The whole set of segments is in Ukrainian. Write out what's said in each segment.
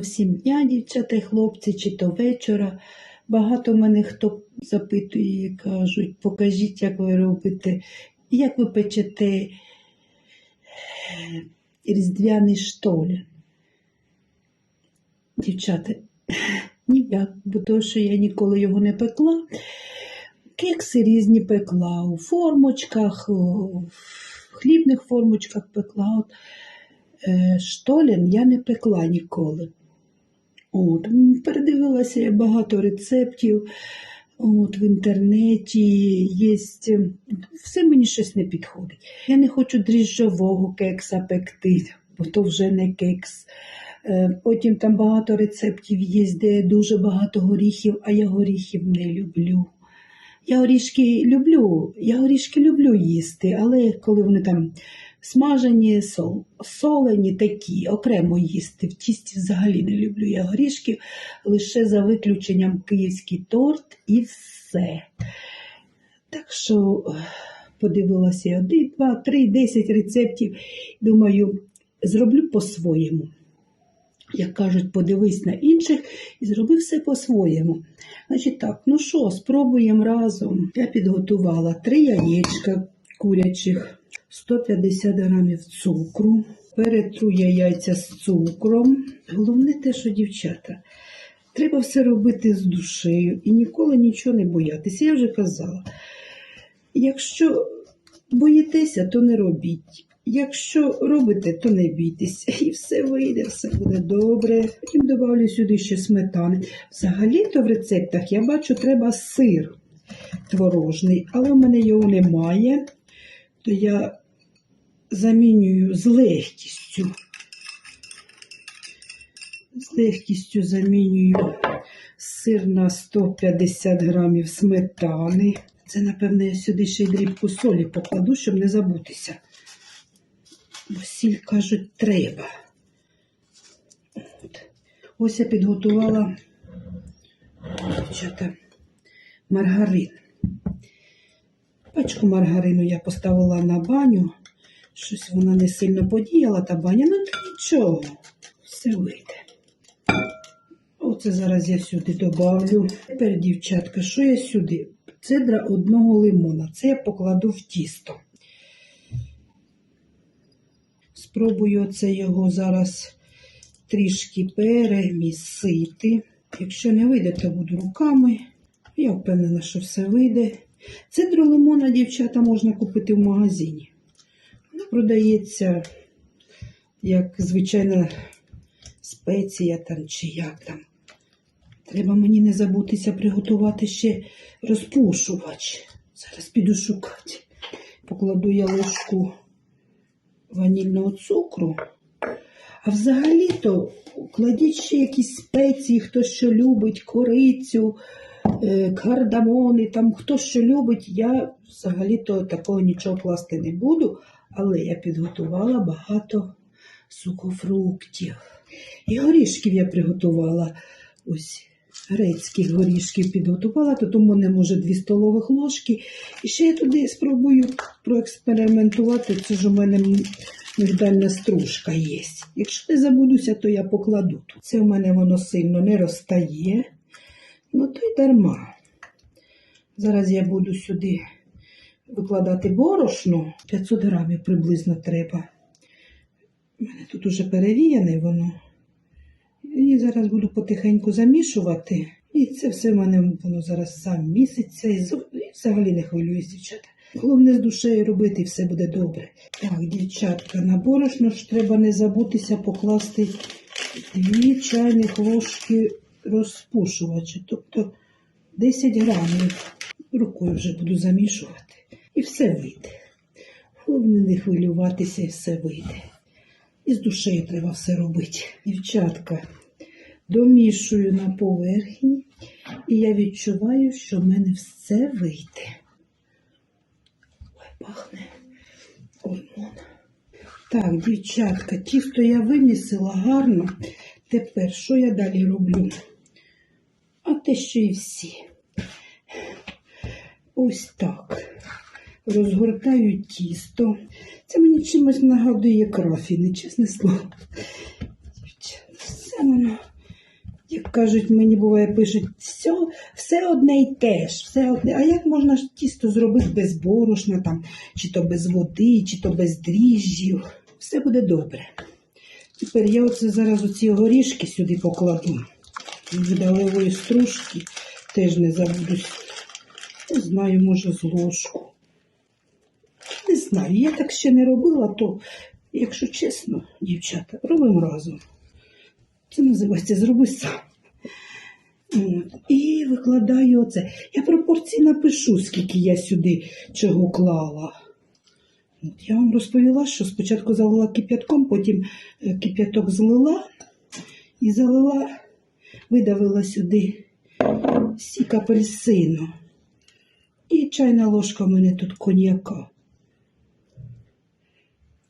всім дня, дівчата і хлопці, чи то вечора. Багато мене хто запитує, і кажуть, покажіть, як ви робите, як ви печете е, різдвяний штоля. Дівчата, ніяк, бо то, що я ніколи його не пекла. Кекси різні пекла у формочках, у хлібних формочках пекла. От, е, штолін я не пекла ніколи. От, передивилася я багато рецептів от, в інтернеті. Є, все мені щось не підходить. Я не хочу дріжджового кекса пекти, бо то вже не кекс. Е, Потім там багато рецептів є, де дуже багато горіхів, а я горіхів не люблю. Я горішки люблю, я горішки люблю їсти, але коли вони там смажені, сол, солені такі, окремо їсти. В тісті взагалі не люблю я горішки, лише за виключенням київський торт і все. Так що е, подивилася я один, два, три, десять рецептів. Думаю, зроблю по-своєму. Як кажуть, подивись на інших і зроби все по-своєму. Значить так, ну що, спробуємо разом. Я підготувала три яєчка курячих, 150 грамів цукру. Перетру я яйця з цукром. Головне те, що дівчата, треба все робити з душею і ніколи нічого не боятися. Я вже казала. Якщо боїтеся, то не робіть. Якщо робите, то не бійтеся. І все вийде, все буде добре. Потім додавлю сюди ще сметани. Взагалі-то в рецептах я бачу, треба сир творожний, але в мене його немає, то я замінюю з легкістю. З легкістю замінюю сир на 150 грамів сметани. Це, напевне, я сюди ще й дрібку солі покладу, щоб не забутися. Бо сіль, кажуть, треба. От. Ось я підготувала маргарин. Пачку маргарину я поставила на баню. Щось вона не сильно подіяла, та баня, ну нічого, все вийде. Оце зараз я сюди добавлю. Тепер, дівчатка, що я сюди? Цедра одного лимона. Це я покладу в тісто. Спробую оце його зараз трішки перемісити. Якщо не вийде, то буду руками. Я впевнена, що все вийде. Цедру лимона, дівчата, можна купити в магазині. Вона продається як звичайна спеція там чи як там. Треба мені не забутися приготувати ще розпушувач. Зараз піду шукати. Покладу я ложку ванільного цукру. А взагалі-то кладіть ще якісь спеції, хто що любить, корицю, кардамони, там хто що любить. Я взагалі-то такого нічого класти не буду, але я підготувала багато сухофруктів. І горішків я приготувала. Ось грецьких горішків підготувала, то тому не може 2 столових ложки. І ще я туди спробую проекспериментувати. Це ж у мене мигдальна стружка є. Якщо не забудуся, то я покладу тут. Це в мене воно сильно не розтає. Ну то й дарма. Зараз я буду сюди викладати борошно. 500 грамів приблизно треба. У мене тут уже перевіяне воно. І зараз буду потихеньку замішувати. І це все в мене воно зараз. І з- і взагалі не хвилююсь, дівчата. Головне з душею робити, і все буде добре. Так, дівчатка, на борошно ж треба не забутися покласти дві чайних ложки розпушувача, тобто 10 грамів. Рукою вже буду замішувати. І все вийде. Головне не хвилюватися, і все вийде. І з душею треба все робити. Дівчатка, домішую на поверхні, і я відчуваю, що в мене все вийде. Ой, пахне лимон. Так, дівчатка, тісто я вимісила гарно. Тепер що я далі роблю? А те, що і всі. Ось так. Розгортаю тісто. Це мені чимось нагадує крафіни, чесне слово. Все воно, як кажуть, мені буває пишуть, все, все одне й те ж, все одне. А як можна ж тісто зробити без борошна, там, чи то без води, чи то без дріжджів? Все буде добре. Тепер я оце зараз оці горішки сюди покладу. Видалевої стружки теж не забуду. Не знаю, може, з ложку. Не знаю, я так ще не робила, то, якщо чесно, дівчата, робимо разом. Це називається зроби сам. І викладаю оце. Я пропорції напишу, скільки я сюди чого клала. Я вам розповіла, що спочатку залила кип'ятком, потім е, кип'яток злила і залила, видавила сюди сік апельсину. І чайна ложка в мене тут коньяка.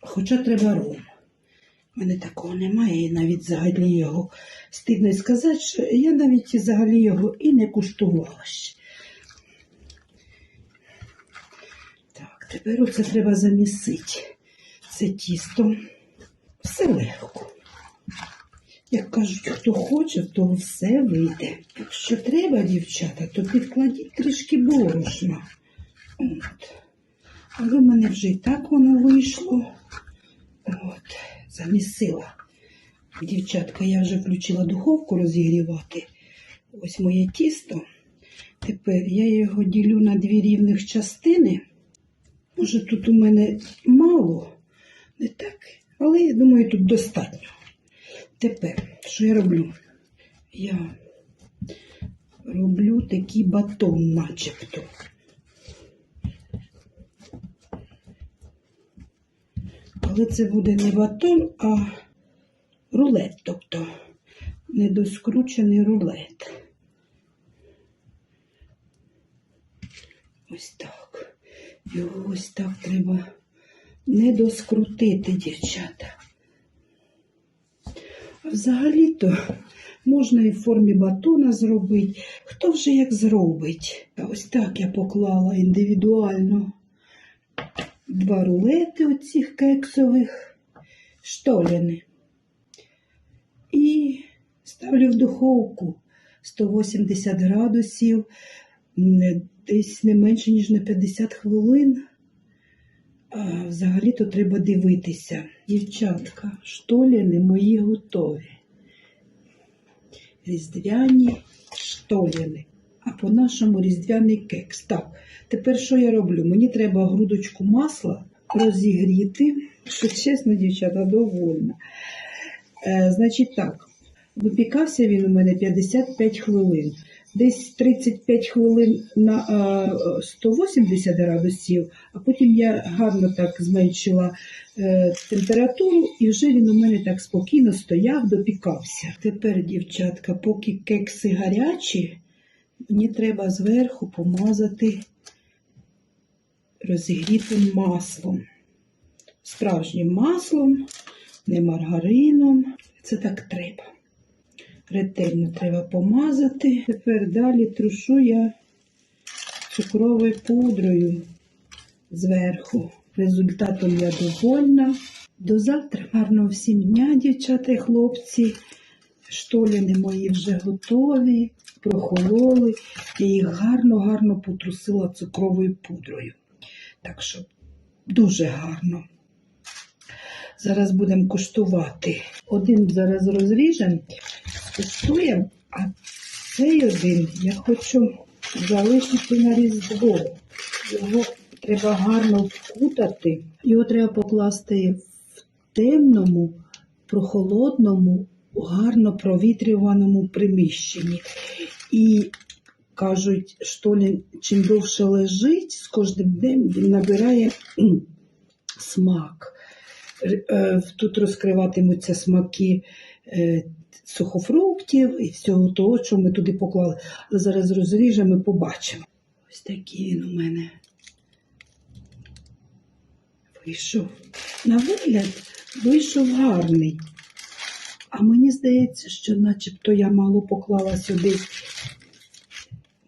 Хоча треба ром. У мене такого немає, і навіть взагалі його стидно сказати, що я навіть взагалі його і не куштувала ще. Так, тепер оце треба замісити. Це тісто. Все легко. Як кажуть, хто хоче, то все вийде. Якщо треба, дівчата, то підкладіть трішки борошна. От. Але в мене вже і так воно вийшло. От, замісила. Дівчатка, я вже включила духовку розігрівати. Ось моє тісто. Тепер я його ділю на дві рівних частини. Може, тут у мене мало, не так, але я думаю, тут достатньо. Тепер, що я роблю? Я роблю такий батон, начебто. Але це буде не батон, а рулет, тобто недоскручений рулет. Ось так. Його ось так треба не доскрутити, дівчата. А взагалі-то можна і в формі батона зробити. Хто вже як зробить? А ось так я поклала індивідуально два рулети оцих кексових штоляни. І ставлю в духовку 180 градусів, десь не менше, ніж на 50 хвилин. А взагалі-то треба дивитися. Дівчатка, штоляни мої готові. Різдвяні штоляни. А по-нашому різдвяний кекс. Так, тепер що я роблю? Мені треба грудочку масла розігріти. Що чесно, дівчата, довольна. Е, значить так, випікався він у мене 55 хвилин. Десь 35 хвилин на е, 180 градусів, а потім я гарно так зменшила е, температуру, і вже він у мене так спокійно стояв, допікався. Тепер, дівчатка, поки кекси гарячі, мені треба зверху помазати розігрітим маслом. Справжнім маслом, не маргарином. Це так треба. Ретельно треба помазати. Тепер далі трушу я цукровою пудрою зверху. Результатом я довольна. До завтра. Гарного всім дня, дівчата і хлопці. Штоліни мої вже готові, прохололи. Я їх гарно-гарно потрусила цукровою пудрою. Так що дуже гарно. Зараз будемо куштувати. Один зараз розріжемо, куштуємо, а цей один я хочу залишити на різдво. Його треба гарно вкутати. Його треба покласти в темному, прохолодному, гарно провітрюваному приміщенні. І кажуть, що чим довше лежить, з кожним днем він набирає смак. Е, Тут розкриватимуться смаки е, сухофруктів і всього того, що ми туди поклали. Але зараз розріжемо і побачимо. Ось такий він у мене вийшов. На вигляд вийшов гарний. А мені здається, що начебто я мало поклала сюди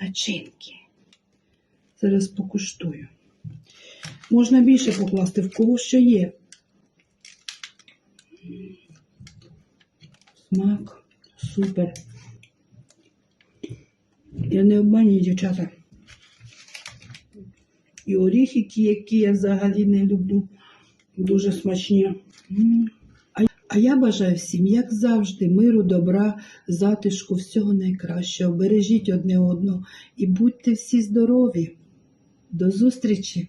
начинки. Зараз покуштую. Можна більше покласти в кого що є. Смак. Супер. Я не обманюю, дівчата. І оріхи, які я взагалі не люблю. Дуже смачні. А, я бажаю всім, як завжди, миру, добра, затишку, всього найкращого. Бережіть одне одного і будьте всі здорові. До зустрічі!